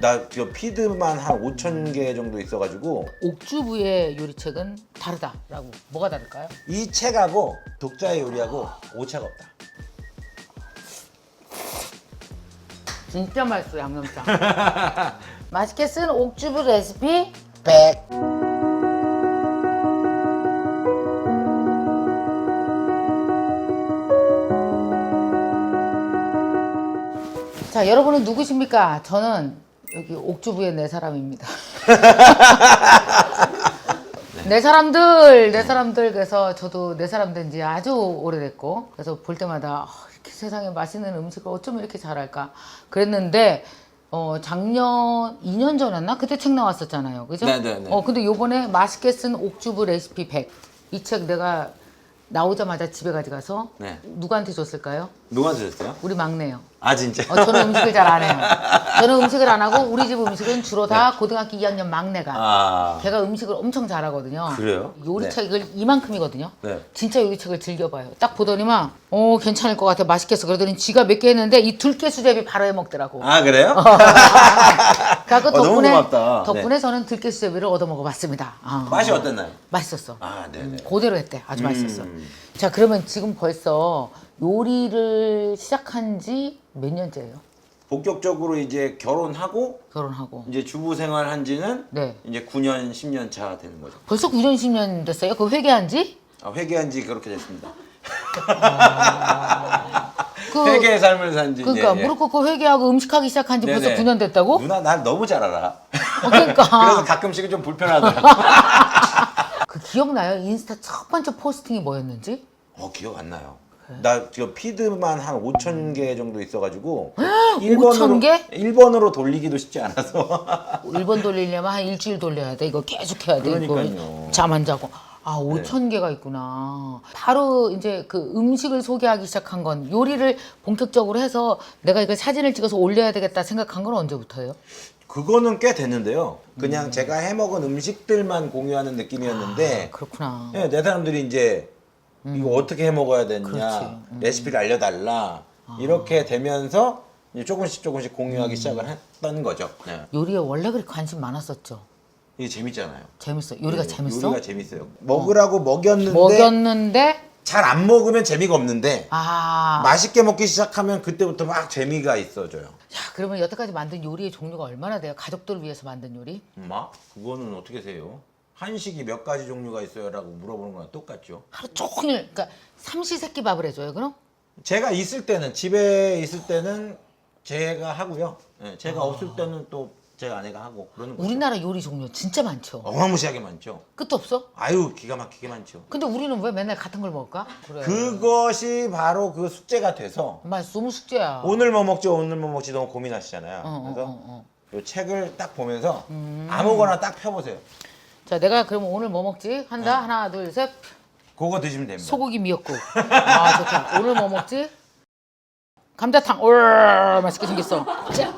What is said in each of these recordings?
나 지금 피드만 한 5천 개 정도 있어가지고 옥주부의 요리책은 다르다라고 뭐가 다를까요? 이 책하고 독자의 요리하고 오차가 없다. 진짜 맛있어 양념장. 맛있게 쓴 옥주부 레시피 100. 자, 여러분은 누구십니까? 저는 여기 옥주부의 네 사람입니다. 네 사람들, 네 사람들. 그래서 저도 네 사람 된 지 아주 오래됐고, 그래서 볼 때마다 아, 이렇게 세상에 맛있는 음식을 어쩌면 이렇게 잘할까. 그랬는데, 어, 작년, 2년 전이었나? 그때 책 나왔었잖아요. 그죠? 네네네. 어, 근데 요번에 맛있게 쓴 옥주부 레시피 100. 이 책 내가 나오자마자 집에 가져가서 네. 누구한테 줬을까요? 누가 드셨어요? 우리 막내요. 아 진짜? 어, 저는 음식을 잘 안 해요. 저는 음식을 안 하고 우리 집 음식은 주로 다 고등학교 2학년 막내가. 네. 아 걔가 음식을 엄청 잘하거든요. 그래요? 요리책을 이만큼이거든요. 네. 진짜 요리책을 즐겨봐요. 딱 보더니만 어 괜찮을 것 같아 맛있겠어. 그러더니 지가 몇 개 했는데 이 들깨 수제비 바로 해 먹더라고. 아 그래요? 그래갖고 어, 너무 덕분에 고맙다. 덕분에 저는 들깨 수제비를 얻어 먹어봤습니다. 아. 맛이 어땠나요? 맛있었어. 아 네네. 그대로 했대. 아주 맛있었어. 음. 자 그러면 지금 벌써 요리를 시작한 지 몇 년째예요? 본격적으로 이제 결혼하고 결혼하고. 이제 주부 생활한 지는 네. 이제 9년 10년 차 되는 거죠. 벌써 9년 10년 됐어요? 그 회개한 지? 아, 회개한 지 그렇게 됐습니다. 그, 회개의 삶을 산지 그러니까 예. 무릎 꿇고 회개하고 음식하기 시작한 지 벌써 네네. 9년 됐다고? 누나 날 너무 잘 알아. 어, 그러니까. 그래서 가끔씩은 좀 불편하더라고. 그 기억나요? 인스타 첫 번째 포스팅이 뭐였는지? 어 기억 안 나요. 나 지금 피드만 한 5천 개 정도 있어가지고 5천 개? 1번으로 돌리기도 쉽지 않아서 1번 돌리려면 한 일주일 돌려야 돼. 이거 계속 해야 돼. 그러니까요. 잠 안 자고. 아, 5천 개가 있구나. 바로 이제 그 음식을 소개하기 시작한 건 요리를 본격적으로 해서 내가 이걸 사진을 찍어서 올려야 되겠다 생각한 건 언제부터예요? 그거는 꽤 됐는데요. 그냥 제가 해먹은 음식들만 공유하는 느낌이었는데 그렇구나. 예, 내 사람들이 이제 이거 어떻게 해 먹어야 되냐 음. 그렇지. 음. 레시피를 알려달라 이렇게 되면서 이제 조금씩 조금씩 공유하기 시작을 했던 거죠. 네. 요리에 원래 그렇게 관심 많았었죠. 이게 재밌잖아요. 재밌어. 요리가 네, 재밌어? 요리가 재밌어요. 먹으라고 먹였는데 먹였는데 잘 안 먹으면 재미가 없는데 아. 맛있게 먹기 시작하면 그때부터 막 재미가 있어져요. 야, 그러면 여태까지 만든 요리의 종류가 얼마나 돼요? 가족들을 위해서 만든 요리? 엄마 그거는 어떻게 세요? 한식이 몇 가지 종류가 있어요라고 물어보는 거랑 똑같죠. 하루 종일 그러니까 삼시세끼 밥을 해줘요, 그럼? 제가 있을 때는 집에 있을 때는 제가 하고요. 예, 제가 없을 때는 또 제 아내가 하고 그러는 거죠. 우리나라 요리 종류 진짜 많죠. 어마무시하게 많죠. 끝도 없어? 아유 기가 막히게 많죠. 근데 우리는 왜 맨날 같은 걸 먹을까? 그래. 그것이 바로 그 숙제가 돼서 맛 너무 숙제야. 오늘 뭐 먹지 오늘 뭐 먹지 너무 고민하시잖아요. 어, 어, 그래서 어, 어. 이 책을 딱 보면서 아무거나 딱 펴보세요. 자, 내가 그럼 오늘 뭐 먹지? 한다. 하나, 둘, 셋. 그거 드시면 됩니다. 소고기 미역국. 아, 좋다. 오늘 뭐 먹지? 감자탕. 올 맛있게 생겼어. 자,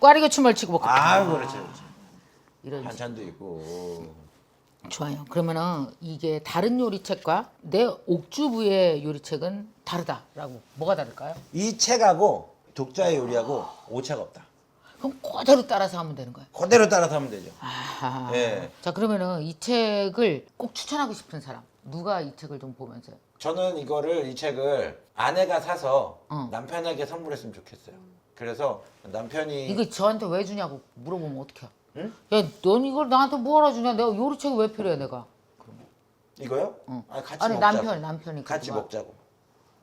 꽈리고 춤을 치고 먹고. 아 그렇죠. 그렇죠. 이런 반찬도 있고. 좋아요. 그러면은 이게 다른 요리책과 내 옥주부의 요리책은 다르다라고 뭐가 다를까요? 이 책하고 독자의 요리하고 오차가 없다. 그럼 그대로 따라서 하면 되는 거예요. 그대로 따라서 하면 되죠. 아하. 예. 자 그러면은 이 책을 꼭 추천하고 싶은 사람 누가 이 책을 좀 보면서 저는 이거를 이 책을 아내가 사서 어. 남편에게 선물했으면 좋겠어요. 그래서 남편이 이거 저한테 왜 주냐고 물어보면 어떡해? 응? 야, 넌 이걸 나한테 뭐하러 주냐? 내가 요리 책이 왜 필요해, 내가? 이거요? 어. 아니 같이 아니 먹자고. 남편, 남편이 같이 그거 먹자고.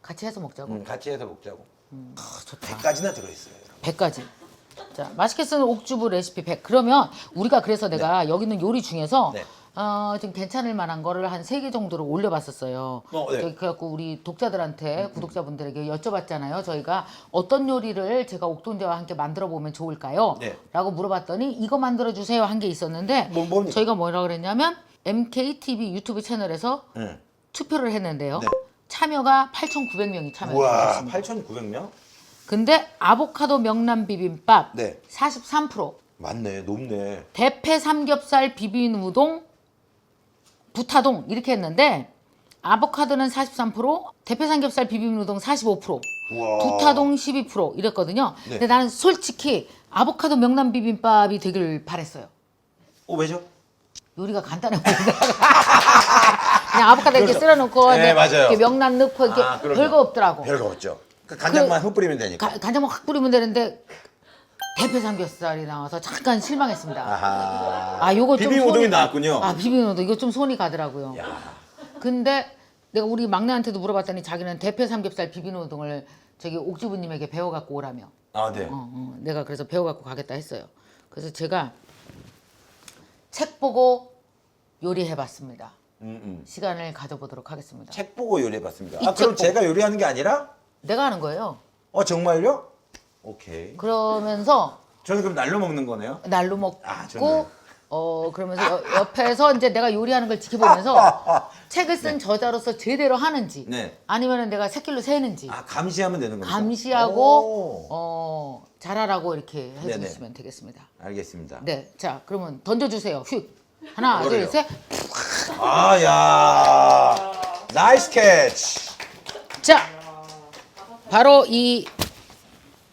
같이 해서 먹자고. 응, 같이 해서 먹자고. 아, 좋다. 100가지나 들어있어요. 여러분. 100가지. 자, 맛있게 쓰는 옥주부 레시피 100. 그러면 우리가 그래서 내가 여기 있는 요리 중에서 네. 어, 좀 괜찮을 만한 거를 한 세 개 정도를 올려봤었어요. 어, 네. 저기 그래갖고 우리 독자들한테 구독자분들에게 여쭤봤잖아요. 저희가 어떤 요리를 제가 옥동자와 함께 만들어 보면 좋을까요? 네. 라고 물어봤더니 이거 만들어 주세요 한 게 있었는데 뭐, 뭡니까? 저희가 뭐라 그랬냐면 MKTV 유튜브 채널에서 응. 투표를 했는데요. 네. 참여가 8,900명이 우와, 참여했습니다. 8,900명? 근데 아보카도 명란 비빔밥 네. 43%, 맞네, 높네. 대패 삼겹살 비빔 우동, 부타동 이렇게 했는데 아보카도는 43%, 대패 삼겹살 비빔 우동 45%, 우와. 두타동 12% 이랬거든요. 네. 근데 나는 솔직히 아보카도 명란 비빔밥이 되길 바랬어요. 어 왜죠? 요리가 간단해 보인다. 그냥 아보카도 이렇게 그렇죠. 쓸어놓고 네, 이제 맞아요. 이렇게 명란 넣고 이렇게 아, 그럼요. 별거 없더라고. 별거 없죠. 그 간장만 흩 뿌리면 되니까. 가- 간장만 확 뿌리면 되는데 대패 삼겹살이 나와서 잠깐 실망했습니다. 아하. 아, 요거 좀 비빔 우동이 손이- 나왔군요. 아, 비빔 우동 이거 좀 손이 가더라고요. 야. 근데 내가 우리 막내한테도 물어봤더니 자기는 대패 삼겹살 비빔 우동을 저기 옥주부님에게 배워 갖고 오라며. 아 네. 어, 어, 내가 그래서 배워 갖고 가겠다 했어요. 그래서 제가 책 보고 요리해 봤습니다. 음, 음. 시간을 가져보도록 하겠습니다. 책 보고 요리해 봤습니다. 이아책 그럼 보고. 제가 요리하는 게 아니라? 내가 하는 거예요. 어 정말요? 오케이. 그러면서 저는 그럼 날로 먹는 거네요. 날로 먹고 아. 어 그러면서 여- 옆에서 이제 내가 요리하는 걸 지켜보면서 책을 쓴 저자로서 제대로 하는지 네. 아니면은 내가 새끼로 세는지 아 감시하면 되는 겁니다. 감시하고 오. 어 잘하라고 이렇게 네네. 해주시면 되겠습니다. 알겠습니다. 네, 자 그러면 던져주세요. 휙 하나? 둘 셋. 아 야 나이스 캐치. 자 바로 이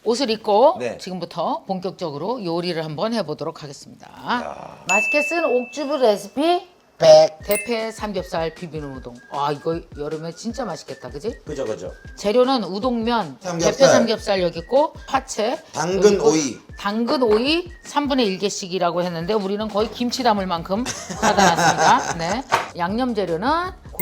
옷을 입고 네. 지금부터 본격적으로 요리를 한번 해보도록 하겠습니다. 맛있게 쓴 옥주부 레시피 100 대패 삼겹살 비빔 우동. 아 이거 여름에 진짜 맛있겠다, 그지? 그죠 그죠. 재료는 우동면, 삼겹살. 대패 삼겹살 여기 있고 파채, 당근 여기 있고 오이. 당근 오이 3분의 1개씩이라고 했는데 우리는 거의 김치 담을 만큼 사다 놨습니다. 네. 양념 재료는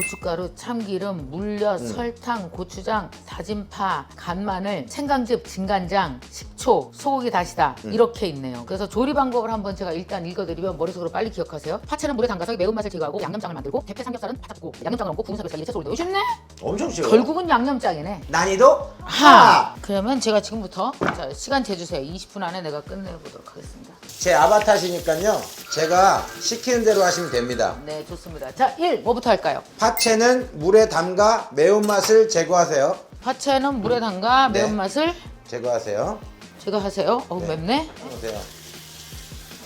고춧가루, 참기름, 물엿, 음. 설탕, 고추장, 다진 파, 간마늘, 생강즙, 진간장, 식초, 소고기 다시다 음. 이렇게 있네요. 그래서 조리 방법을 한번 제가 일단 읽어드리면 머릿속으로 빨리 기억하세요. 파채는 물에 담가서 매운맛을 제거하고 양념장을 만들고 대패 삼겹살은 바짝 굽고 양념장을 얹고 구운 삼겹살 이래 채소 올려 쉽네? 엄청 쉬워요. 결국은 양념장이네. 난이도 하! 그러면 제가 지금부터 자, 시간 재주세요. 20분 안에 내가 끝내보도록 하겠습니다. 제 아바타시니까요. 제가 시키는 대로 하시면 됩니다. 네, 좋습니다. 자, 1. 뭐부터 할까요? 파 채는 물에 담가 매운맛을 제거하세요. 파채는 물에 담가 네. 매운맛을 제거하세요. 제가 하세요. 어우, 네. 맵네. 보세요.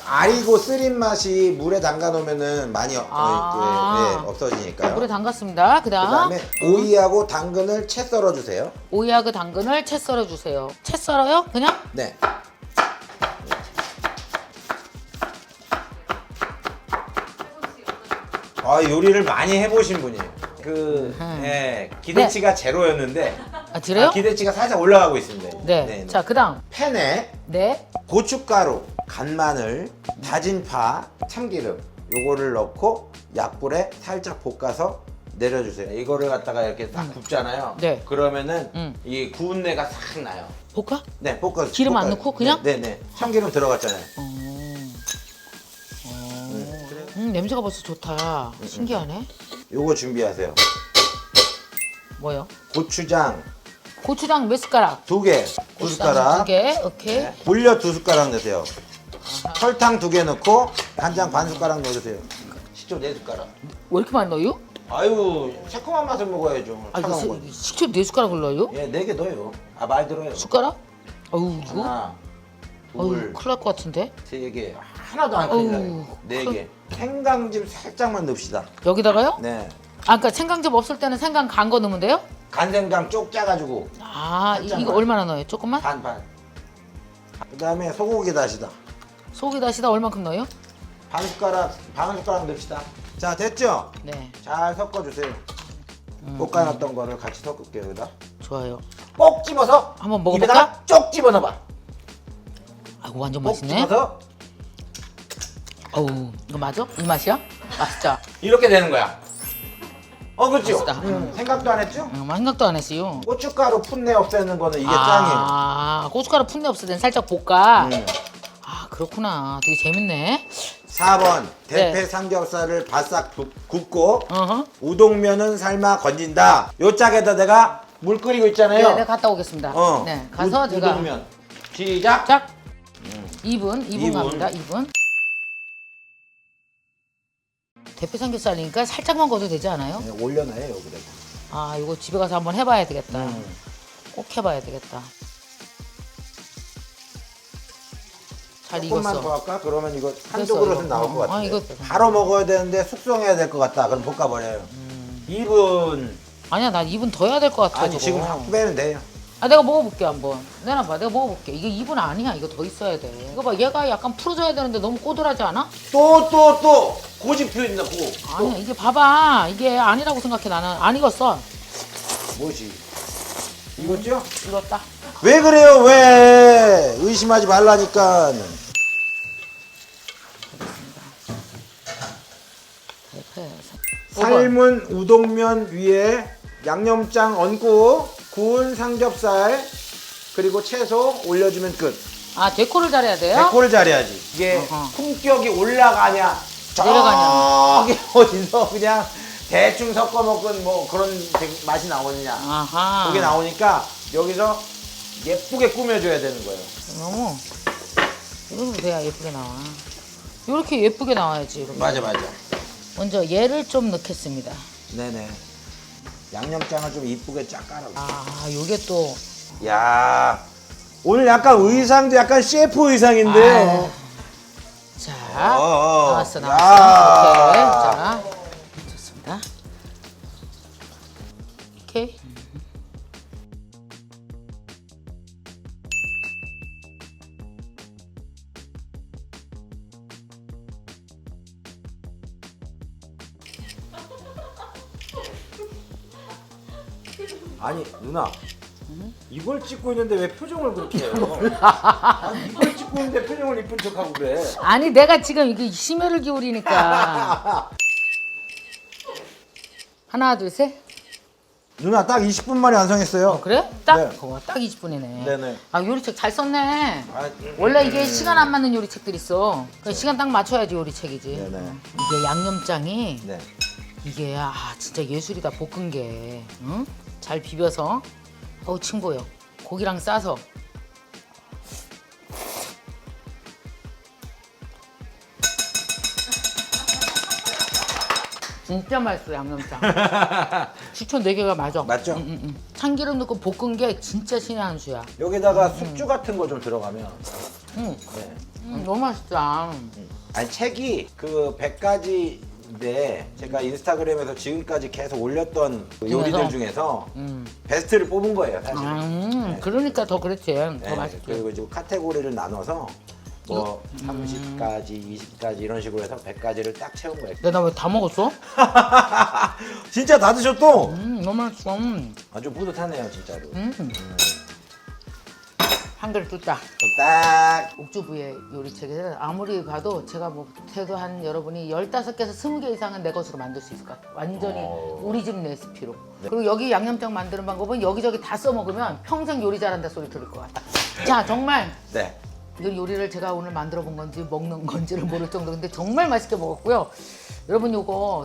아리고 쓰린 맛이 물에 담가 놓으면은 많이 어, 아. 네, 네, 없어지니까요. 물에 담갔습니다. 그 다음 그다음에 오이하고 당근을 채 썰어 주세요. 오이하고 당근을 채 썰어 주세요. 채 썰어요? 그냥? 네. 아 요리를 많이 해보신 분이에요. 그 예, 기대치가 제로였는데 아, 그래요? 아, 기대치가 살짝 올라가고 있습니다. 네. 자, 그 다음. 팬에 네. 고춧가루, 간마늘, 다진 파, 참기름 요거를 넣고 약불에 살짝 볶아서 내려주세요. 이거를 갖다가 이렇게 딱 굽잖아요. 네. 그러면은 음. 이 구운 내가 싹 나요. 볶아? 네, 볶아. 기름 안. 넣고 그냥? 네, 네. 네. 참기름 들어갔잖아요. 어. 음. 음, 냄새가 벌써 좋다. 신기하네. 요거 준비하세요. 뭐요? 고추장 고추장 몇 숟가락? 두 개, 두 숟가락. 두 개. 오케이. 네. 물엿 두 숟가락 넣으세요. 설탕 두 개 넣고 간장 반 숟가락 넣어주세요. 식초 네 숟가락. 왜 이렇게 많이 넣어요? 아유, 새콤한 맛을 먹어야죠. 아, 이거 차가운 거. 식초 네 숟가락을 넣어요? 예, 네 개 넣어요. 아, 말 들어요. 숟가락? 어우, 이거? 하나, 둘, 큰일 날 것 같은데? 세 개. 하나도 안 큰일 나요. 네 개. 생강즙 살짝만 넣읍시다. 여기다가요? 네. 아, 그러니까 생강즙 없을 때는 생강 간 거 넣으면 돼요? 간생강 쪽 짜가지고 아, 이- 살짝만. 얼마나 넣어요? 조금만? 반 반. 그 다음에 소고기 다시다. 소고기 다시다 얼만큼 넣어요? 반 숟가락, 반 숟가락 넣읍시다. 자, 됐죠? 네, 잘 섞어주세요. 음. 볶아놨던 거를 같이 섞을게요, 여기다. 좋아요. 꼭 집어서 한번 먹어볼까? 입에다가 쪽 집어넣어봐. 아이고, 완전 꼭 맛있네. 집어서 어우, 이거 맞아? 이 맛이야? 맛있다. 이렇게 되는 거야. 어, 그렇죠? 맛있다. 음, 생각도 안 했죠? 음, 생각도 안 했어요. 고춧가루 풋내 없애는 거는 이게 짱이에요. 아, 고춧가루 푼내 없을 땐 살짝 볶아. 음. 아, 그렇구나. 되게 재밌네. 4번 대패 네. 삼겹살을 바싹 굽- 굽고 어허. 우동면은 삶아 건진다. 요 짝에다 내가 물 끓이고 있잖아요. 네, 네, 갔다 오겠습니다. 어. 네, 가서 우, 제가 우동면. 시작. 짝 2분, 2분, 이 분. 갑니다. 2분. 대패 삼겹살이니까 살짝만 구워도 되지 않아요? 네, 올려놔요 여기다. 아, 이거 집에 가서 한번 해봐야 되겠다. 음. 꼭 해봐야 되겠다. 잘 조금만 더 익었어. 할까? 그러면 이거 그릇은 이거. 나올 어, 것 같은데. 아, 이거- 바로 먹어야 되는데 숙성해야 될 것 같다. 그럼 볶아버려요. 음. 2분. 아니야, 나 2분 더 해야 될 것 같아. 아니 저거. 지금 확 빼면 돼요. 아 내가 먹어볼게 한번. 내놔봐, 내가 먹어볼게. 이게 2분 아니야. 이거 더 있어야 돼. 이거 봐, 얘가 약간 풀어져야 되는데 너무 꼬들하지 않아? 또 또 또 고집 표현다 고. 아니야, 이게 봐봐. 이게 아니라고 생각해 나는. 안 익었어. 뭐지? 이거죠? 익었다. 왜 그래요? 왜? 의심하지 말라니까. 삶은 우동면 위에 양념장 얹고 구운 삼겹살 그리고 채소 올려주면 끝. 아 데코를 잘해야 돼요? 데코를 잘해야지. 이게 어허. 품격이 올라가냐. 저기 어디서 그냥 대충 섞어 먹은 뭐 그런 데- 맛이 나오느냐. 아하. 그게 나오니까 여기서 예쁘게 꾸며줘야 되는 거예요. 너무 이 정도 돼야 예쁘게 나와. 이렇게 예쁘게 나와야지. 이렇게. 맞아, 맞아. 먼저 얘를 좀 넣겠습니다. 네네. 양념장을 좀 이쁘게 쫙 깔아. 아, 요게 또 야 오늘 약간 의상도 약간 셰프 의상인데요. 자, 어, 나왔어, 야. 나왔어. 오케이. 자, 좋습니다. 오케이. 아니 누나 이걸 찍고 있는데 왜 표정을 그렇게 해요? 아니, 이걸 찍고 있는데 표정을 이쁜 척하고 그래. 아니, 내가 지금 이게 심혈을 기울이니까. 하나, 둘, 셋. 누나 딱 20분 만에 완성했어요. 그래? 딱, 네. 그거 딱 20분이네. 네네. 아, 요리책 잘 썼네. 아, 원래 이게 시간 안 맞는 요리책들 있어. 그 시간 딱 맞춰야지 요리책이지. 네네. 이게 양념장이 네. 이게 아 진짜 예술이다 볶은 게 응? 잘 비벼서 어우 침 보여 고기랑 싸서 진짜 맛있어 양념장 추천 4개가 맞아 맞죠? 응, 응, 응. 참기름 넣고 볶은 게 진짜 신의 한 수야 여기다가 숙주 같은 거 좀 들어가면. 응. 네. 응, 너무 맛있다 아니 책이 그 100가지 인데 제가 인스타그램에서 지금까지 계속 올렸던 그 요리들 중에서? 중에서 음. 베스트를 뽑은 거예요 사실. 음, 그러니까 더 그렇지 더 네, 맛있지 그리고 이제 카테고리를 나눠서 뭐 30가지, 20가지 이런 식으로 해서 100가지를 딱 채운 거예요. 내가 왜 다 먹었어? 진짜 다 드셨또? 음, 너무 맛있어 음. 아주 뿌듯하네요 진짜로. 음. 한 그릇 뚝딱. 딱 옥주부의 요리책에서 아무리 봐도 제가 뭐 못해도 한 여러분이 15개에서 20개 이상은 내 것으로 만들 수 있을 것 같아요. 완전히 어. 우리 집 레시피로. 그리고 여기 양념장 만드는 방법은 여기저기 다 써먹으면 평생 요리 잘한다 소리 들을 것 같아. 자, 정말 네. 이 요리를 제가 오늘 만들어 본 건지 먹는 건지를 모를 정도인데 정말 맛있게 먹었고요. 여러분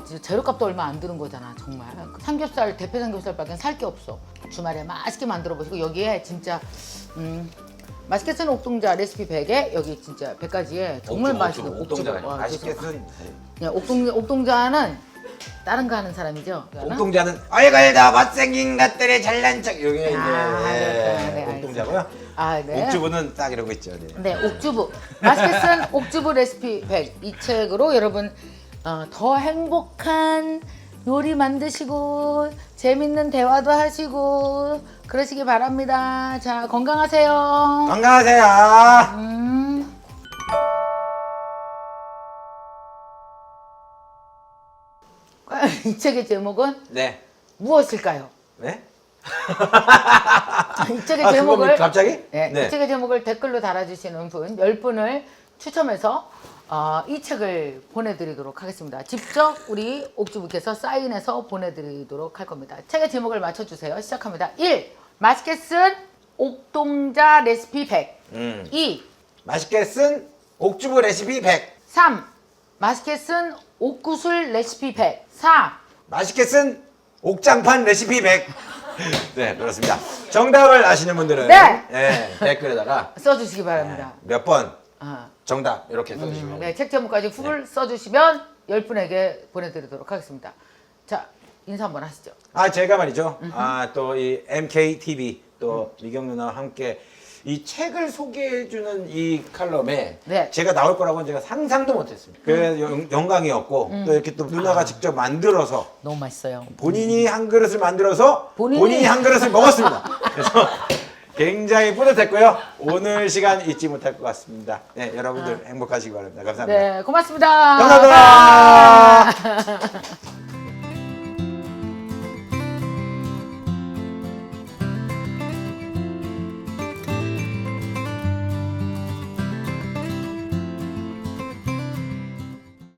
진짜 재료값도 얼마 안 드는 거잖아 정말 삼겹살 대패 삼겹살밖에 살 게 없어 주말에 맛있게 만들어 보시고 여기에 진짜 음 맛있게 쓰는 옥동자 레시피 100에 여기 진짜 100가지에 정말 맛있는 옥동자 옥주부. 와, 맛있게 쓴 그냥 옥동 옥동자는 다른 거 하는 사람이죠. 그거는? 옥동자는 아이고 다 못생긴 것들이 잘난 척 여기 이제 아, 네, 예, 네, 옥동자고요. 아, 네. 옥주부는 딱 이러고 있죠. 네. 네, 옥주부. 맛있게 쓴 옥주부 레시피 100. 이 책으로 여러분 어, 더 행복한 요리 만드시고 재밌는 대화도 하시고 그러시기 바랍니다. 자, 건강하세요. 건강하세요. 음. 이 책의 제목은 네. 무엇일까요? 네? 이 책의 아, 제목을? 갑자기? 네, 네. 이 책의 제목을 댓글로 달아주시는 분 10분을 추첨해서 어, 이 책을 보내드리도록 하겠습니다. 직접 우리 옥주부께서 사인해서 보내드리도록 할 겁니다. 책의 제목을 맞춰주세요. 시작합니다. 1. 맛있게 쓴 옥동자 레시피 100 음. 2. 맛있게 쓴 옥주부 레시피 100. 3. 맛있게 쓴 옥구슬 레시피 100 4. 맛있게 쓴 옥장판 레시피 100. 네, 그렇습니다. 정답을 아시는 분들은 네. 네, 댓글에다가 써주시기 바랍니다. 몇번 아, 정답 이렇게 써주시면 네, 책 제목까지 후를 써주시면 10분에게 보내드리도록 하겠습니다. 자, 인사 한번 하시죠. 아 제가 말이죠. 아 또 이 MKTV 또 미경 누나와 함께 이 책을 소개해주는 이 칼럼에 네. 제가 나올 거라고는 제가 상상도 못했습니다. 그래서 영- 영광이었고 또 이렇게 또 누나가 직접 만들어서 너무 맛있어요. 본인이 한 그릇을 만들어서 본인이- 본인이, 한 그릇을 먹었습니다. 그래서 굉장히 뿌듯했고요. 오늘 시간 잊지 못할 것 같습니다. 네, 여러분들 행복하시기 바랍니다. 감사합니다. 네, 고맙습니다. 감사합니다.